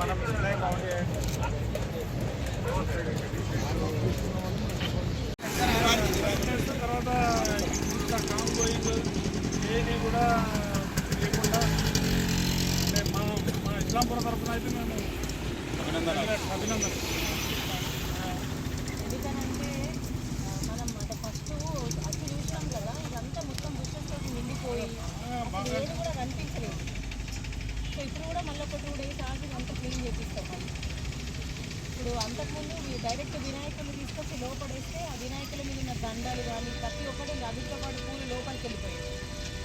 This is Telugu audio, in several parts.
మనం ఇస్తున్నాయి బాగుండే తర్వాత ఏది కూడా లేకుండా అంటే మా మా ఇస్లాంపురం తరఫున అయితే మేము అభినందన అభినందన మనం అంటే ఫస్ట్ చూసాం కదా ఇదంతా మొత్తం నిండిపోయి ఏది కూడా కనిపించలేదు. సో ఇప్పుడు కూడా మళ్ళీ ఒక టూ డేస్ ఆగి అంతా క్లీన్ చేపిస్తాం మళ్ళీ ఇప్పుడు అంతకుముందు డైరెక్ట్ వినాయకులు తీసుకొచ్చి లోపడేస్తే ఆ వినాయకుల మీద ఉన్న దండలు కానీ ప్రతి ఒక్కటి అవిటితో పాటు పూలు లోపలికి వెళ్ళిపోయాయి.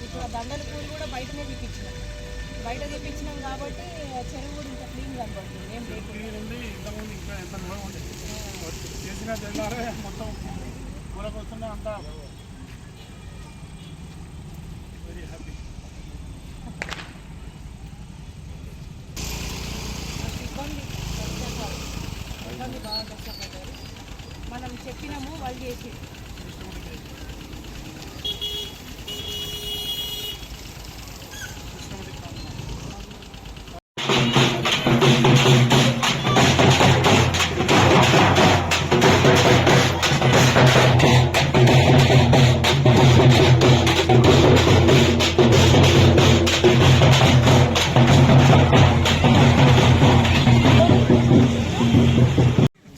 ఇప్పుడు ఆ దండల పూలు కూడా బయటనే తెప్పించినాం. బయట తెప్పించినాం కాబట్టి చెరువు కూడా ఇంకా క్లీన్ కనబడుతుంది ఏం లేకుండా. మొత్తం కూరకు వస్తున్నా అంతా వెరీ హ్యాపీ సిబ్బంది కష్టపడ్డారు సిబ్బంది బాగా కష్టపడ్డారు మనం చెప్పినాము వాళ్ళు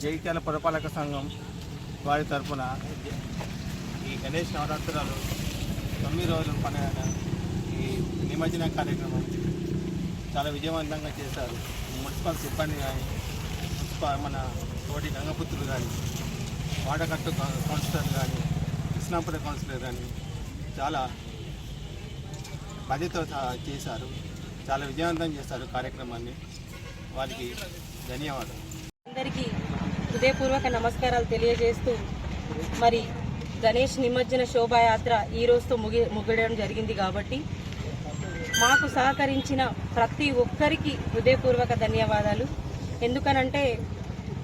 చేసి పురపాలక సంఘం వారి తరఫున ఈ గణేష్ నవరాత్రాలు తొమ్మిది రోజుల పండుగ ఈ నిమజ్జన కార్యక్రమం చాలా విజయవంతంగా చేశారు. మున్సిపల్ సిబ్బంది కానీ మున్సిపల్ మన తోటి గంగపుత్రులు కానీ వాడకట్టు కౌన్సిలర్ కానీ కృష్ణాపుర కౌన్సిలర్ కానీ చాలా బాధ్యత చేశారు. చాలా విజయవంతం చేశారు కార్యక్రమాన్ని. వారికి ధన్యవాదాలు. అందరికీ హృదయపూర్వక నమస్కారాలు తెలియజేస్తూ మరి గణేష్ నిమజ్జన శోభాయాత్ర ఈ రోజుతో ముగి ముగియడం జరిగింది కాబట్టి మాకు సహకరించిన ప్రతి ఒక్కరికి హృదయపూర్వక ధన్యవాదాలు. ఎందుకనంటే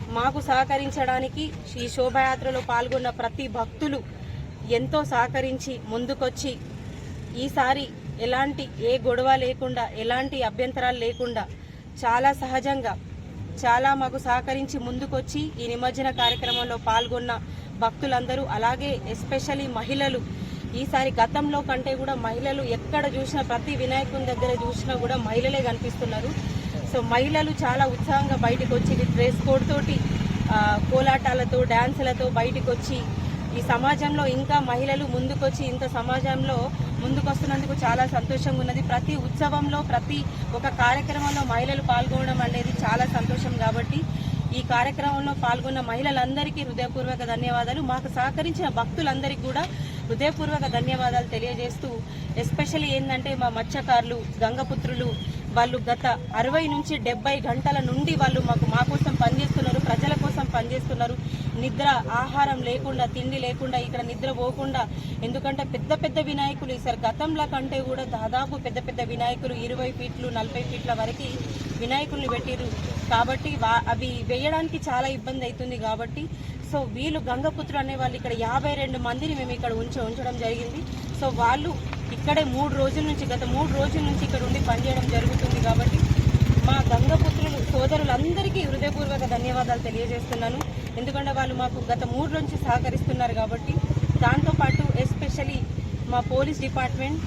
మాకు సహకరించడానికి ఈ శోభాయాత్రలో పాల్గొన్న ప్రతి భక్తులు ఎంతో సహకరించి ముందుకొచ్చి ఈసారి ఎలాంటి ఏ గొడవ లేకుండా ఎలాంటి అభ్యంతరాలు లేకుండా చాలా సహజంగా చాలా మాకు సహకరించి ముందుకొచ్చి ఈ నిమజ్జన కార్యక్రమంలో పాల్గొన్న భక్తులందరూ అలాగే ఎస్పెషల్లీ మహిళలు. ఈసారి గతంలో కంటే కూడా మహిళలు ఎక్కడ చూసినా ప్రతి వినాయకుని దగ్గర చూసినా కూడా మహిళలే కనిపిస్తున్నారు. సో మహిళలు చాలా ఉత్సాహంగా బయటకు వచ్చి డ్రెస్ కోడ్ తోటి కోలాటాలతో డ్యాన్సులతో బయటకు వచ్చి ఈ సమాజంలో ఇంకా మహిళలు ముందుకొచ్చి ఇంత సమాజంలో ముందుకొస్తున్నందుకు చాలా సంతోషంగా ఉన్నది. ప్రతి ఉత్సవంలో ప్రతి ఒక కార్యక్రమంలో మహిళలు పాల్గొనడం అనేది చాలా సంతోషం కాబట్టి ఈ కార్యక్రమంలో పాల్గొన్న మహిళలందరికీ హృదయపూర్వక ధన్యవాదాలు. మాకు సహకరించిన భక్తులందరికీ కూడా హృదయపూర్వక ధన్యవాదాలు తెలియజేస్తూ ఎస్పెషల్లీ ఏంటంటే మా మత్స్యకారులు గంగపుత్రులు వాళ్ళు గత అరవై నుంచి డెబ్బై గంటల నుండి వాళ్ళు మాకు మా కోసం పనిచేస్తున్నారు ప్రజల కోసం పనిచేస్తున్నారు. నిద్ర ఆహారం లేకుండా తిండి లేకుండా ఇక్కడ నిద్ర పోకుండా. ఎందుకంటే పెద్ద పెద్ద వినాయకులు ఈసారి గతంలో కంటే కూడా దాదాపు పెద్ద పెద్ద వినాయకులు ఇరవై ఫీట్లు నలభై ఫీట్ల వరకు వినాయకుల్ని పెట్టిరు కాబట్టి వా- అవి వేయడానికి చాలా ఇబ్బంది అవుతుంది కాబట్టి సో వీళ్ళు గంగపుత్రులు అనే వాళ్ళు ఇక్కడ యాభై రెండు మందిని మేము ఇక్కడ ఉంచ ఉంచడం జరిగింది. సో వాళ్ళు ఇక్కడే మూడు రోజుల నుంచి గత మూడు రోజుల నుంచి ఇక్కడ ఉండి పనిచేయడం జరుగుతుంది కాబట్టి మా గంగపుత్రులు సోదరులందరికీ హృదయపూర్వక ధన్యవాదాలు తెలియజేస్తున్నాను. ఎందుకంటే వాళ్ళు మాకు గత మూడు నుంచి సహకరిస్తున్నారు కాబట్టి దాంతోపాటు ఎస్పెషలీ మా పోలీస్ డిపార్ట్మెంట్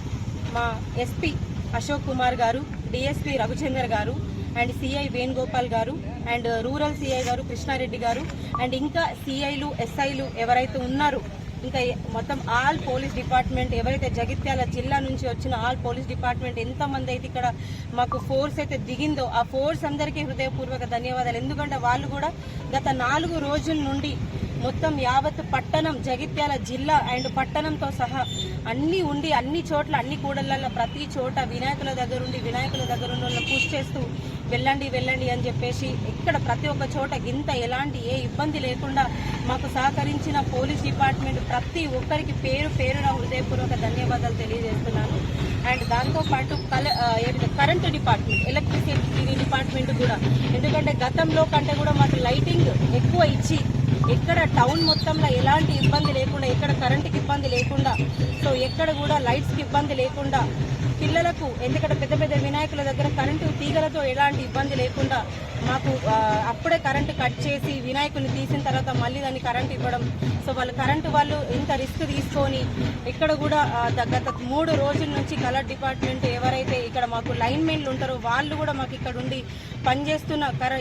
మా ఎస్పీ అశోక్ కుమార్ గారు డిఎస్పీ రఘుచందర్ గారు అండ్ సిఐ వేణుగోపాల్ గారు అండ్ రూరల్ సిఐ గారు కృష్ణారెడ్డి గారు అండ్ ఇంకా సిఐలు ఎస్ఐలు ఎవరైతే ఉన్నారో ఇంకా మొత్తం ఆల్ పోలీస్ డిపార్ట్మెంట్ ఎవరైతే జగిత్యాల జిల్లా నుంచి వచ్చిన ఆల్ పోలీస్ డిపార్ట్మెంట్ ఎంతమంది అయితే ఇక్కడ మాకు ఫోర్స్ అయితే దిగిందో ఆ ఫోర్స్ అందరికీ హృదయపూర్వక ధన్యవాదాలు. ఎందుకంటే వాళ్ళు కూడా గత నాలుగు రోజుల నుండి మొత్తం యావత్ పట్టణం జగిత్యాల జిల్లా అండ్ పట్టణంతో సహా అన్నీ ఉండి అన్ని చోట్ల అన్ని కూడళ్ళల్లో ప్రతి చోట వినాయకుల దగ్గరుండి వినాయకుల దగ్గరుండి ఉన్న పుష్ చేస్తూ వెళ్ళండి వెళ్ళండి అని చెప్పేసి ఇక్కడ ప్రతి ఒక్క చోట గింత ఎలాంటి ఏ ఇబ్బంది లేకుండా మాకు సహకరించిన పోలీస్ డిపార్ట్మెంట్ ప్రతి ఒక్కరికి పేరు పేరున హృదయపూర్వక ధన్యవాదాలు తెలియజేస్తున్నాను. అండ్ దాంతోపాటు కల ఏంటి కరెంటు డిపార్ట్మెంట్ ఎలక్ట్రిసిటీ డిపార్ట్మెంట్ కూడా. ఎందుకంటే గతంలో కంటే కూడా మాకు లైటింగ్ ఎక్కువ ఇచ్చి ఎక్కడ టౌన్ మొత్తంలో ఎలాంటి ఇబ్బంది లేకుండా ఎక్కడ కరెంటుకి ఇబ్బంది లేకుండా సో ఎక్కడ కూడా లైట్స్కి ఇబ్బంది లేకుండా పిల్లలకు ఎందుకంటే పెద్ద పెద్ద వినాయకుల దగ్గర కరెంటు తీగలతో ఎలాంటి ఇబ్బంది లేకుండా మాకు అప్పుడే కరెంటు కట్ చేసి వినాయకుని తీసిన తర్వాత మళ్ళీ దాన్ని కరెంటు ఇవ్వడం. సో వాళ్ళు కరెంటు వాళ్ళు ఇంత రిస్క్ తీసుకొని ఇక్కడ కూడా గత మూడు రోజుల నుంచి కలర్ డిపార్ట్మెంట్ ఎవరైతే ఇక్కడ మాకు లైన్ మెన్లు ఉంటారో వాళ్ళు కూడా మాకు ఇక్కడ ఉండి పనిచేస్తున్న కర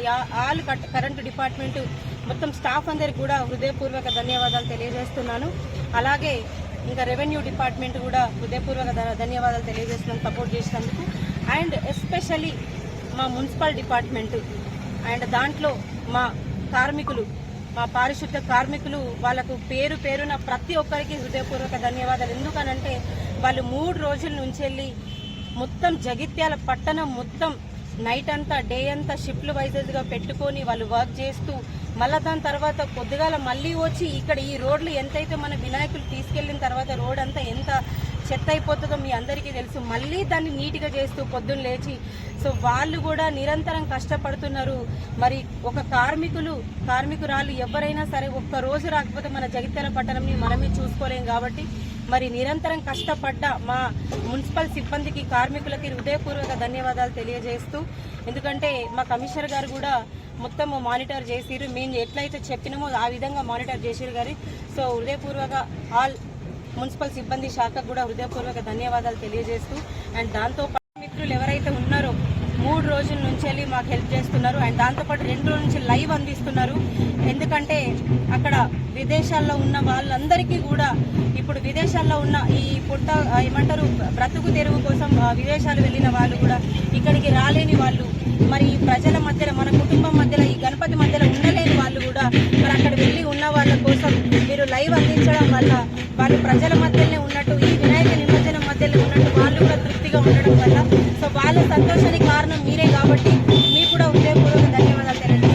ఆల్ కట్- కరెంటు డిపార్ట్మెంట్ మొత్తం స్టాఫ్ అందరికి కూడా హృదయపూర్వక ధన్యవాదాలు తెలియజేస్తున్నాను. అలాగే ఇంకా రెవెన్యూ డిపార్ట్మెంట్ కూడా హృదయపూర్వక ధన్యవాదాలు తెలియజేస్తున్నాను సపోర్ట్ చేసినందుకు. అండ్ ఎస్పెషల్లీ మా మున్సిపల్ డిపార్ట్మెంట్ అండ్ దాంట్లో మా కార్మికులు మా పారిశుద్ధ కార్మికులు వాళ్ళకు పేరు పేరున ప్రతి ఒక్కరికి హృదయపూర్వక ధన్యవాదాలు. ఎందుకనంటే వాళ్ళు మూడు రోజుల నుంచి వెళ్ళి మొత్తం జగిత్యాల పట్టణం మొత్తం నైట్ అంతా డే అంతా షిఫ్ట్లు వైజెస్గా పెట్టుకొని వాళ్ళు వర్క్ చేస్తూ మళ్ళా దాని తర్వాత కొద్దిగాల మళ్ళీ వచ్చి ఇక్కడ ఈ రోడ్లు ఎంతైతే మన వినాయకులు తీసుకెళ్ళిన తర్వాత రోడ్ అంతా ఎంత చెత్త అయిపోతుందో మీ అందరికీ తెలుసు. మళ్ళీ దాన్ని నీట్గా చేస్తూ పొద్దున్న లేచి సో వాళ్ళు కూడా నిరంతరం కష్టపడుతున్నారు. మరి ఒక కార్మికులు కార్మికురాలు ఎవరైనా సరే ఒక్క రోజు రాకపోతే మన జగిత్యాల పట్టణంని మనమే చూసుకోలేం కాబట్టి మరి నిరంతరం కష్టపడ్డ మా మున్సిపల్ సిబ్బందికి కార్మికులకి హృదయపూర్వక ధన్యవాదాలు తెలియజేస్తూ ఎందుకంటే మా కమిషనర్ గారు కూడా మొత్తం మానిటర్ చేసిరు మేము ఎట్లయితే చెప్పినామో ఆ విధంగా మానిటర్ చేసిరు గారి. సో హృదయపూర్వక ఆల్ మున్సిపల్ సిబ్బంది శాఖకు కూడా హృదయపూర్వక ధన్యవాదాలు తెలియజేస్తూ అండ్ దాంతో పాటు మిత్రులు ఎవరైతే ఉన్నారో మూడు రోజుల నుంచి వెళ్ళి మాకు హెల్ప్ చేస్తున్నారు. అండ్ దాంతోపాటు రెండు రోజుల నుంచి లైవ్ అందిస్తున్నారు. ఎందుకంటే అక్కడ విదేశాల్లో ఉన్న వాళ్ళందరికీ కూడా ఇప్పుడు విదేశాల్లో ఉన్న ఈ పుట్ట ఏమంటారు బ్రతుకు తెరువు కోసం విదేశాలు వెళ్ళిన వాళ్ళు కూడా ఇక్కడికి రాలేని వాళ్ళు. మరి ప్రజల మధ్యలో మన కుటుంబం మధ్యలో ఈ గణపతి మధ్యలో ఉండలేని వాళ్ళు కూడా మరి అక్కడ వెళ్ళి ఉన్న వాళ్ళ కోసం మీరు లైవ్ అందించడం వల్ల వాళ్ళు ప్రజల మధ్య సో వాళ్ళ సంతోషానికి కారణం మీరే కాబట్టి మీకు కూడా ఉదయపూర్వక ధన్యవాదాలు తెలియదు